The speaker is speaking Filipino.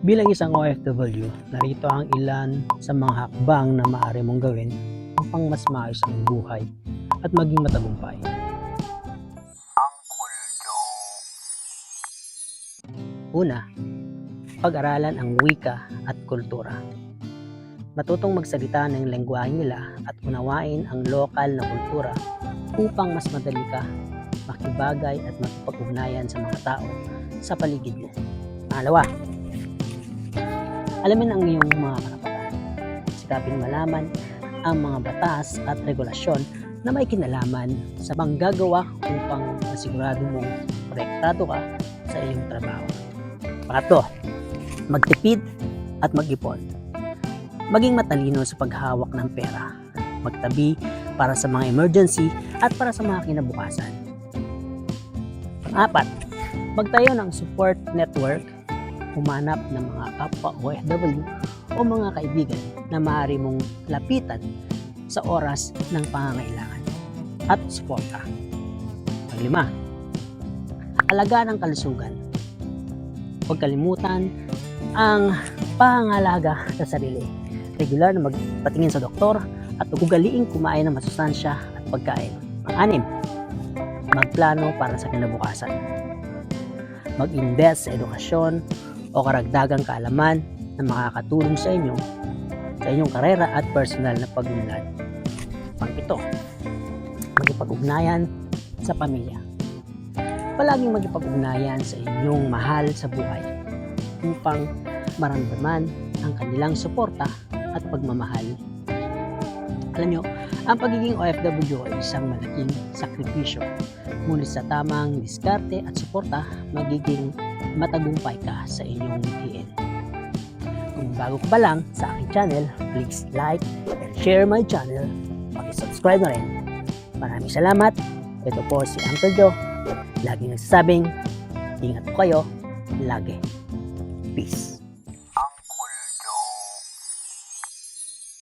Bilang isang OFW, narito ang ilan sa mga hakbang na maaari mong gawin upang mas maayos ang buhay at maging matagumpay. Una, pag-aralan ang wika at kultura. Matutong magsalita ng lengguwahe nila at unawain ang lokal na kultura upang mas madali ka makibagay at makipag-ugnayan sa mga tao sa paligid mo. Pangalawa, alamin ang iyong mga karapatan. Sikapin malaman ang mga batas at regulasyon na may kinalaman sa panggagawa upang masigurado mong proyektado ka sa iyong trabaho. Pangatlo, magtipid at mag-ipon. Maging matalino sa paghawak ng pera. Magtabi para sa mga emergency at para sa mga kinabukasan. Pang-apat, magtayo ng support network, humanap ng mga kapwa OFW o mga kaibigan na maaari mong lapitan sa oras ng pangangailangan at suporta. Panglima, alagaan ang kalusugan. Huwag kalimutan ang pangalaga sa sarili. Regular na magpatingin sa doktor at ugaliing kumain ng masustansya at pagkain. Pang-anim, magplano para sa kinabukasan. Mag-invest sa edukasyon o karagdagang kaalaman na makakatulong sa inyo sa inyong karera at personal na pagunlad. Pang-pito, magipag-ugnayan sa pamilya. Palaging magipag-ugnayan sa inyong mahal sa buhay upang maramdaman ang kanilang suporta at pagmamahal. Alam nyo, ang pagiging OFW ay isang malaking sakripisyo. Ngunit sa tamang diskarte at suporta, magiging matagumpay ka sa inyong mithiin. Kung bago ka pa lang sa aking channel, please like and share my channel. Pakisubscribe na rin. Maraming salamat. Ito po si Uncle Joe. Laging nagsasabing, ingat po kayo, lagi. Peace.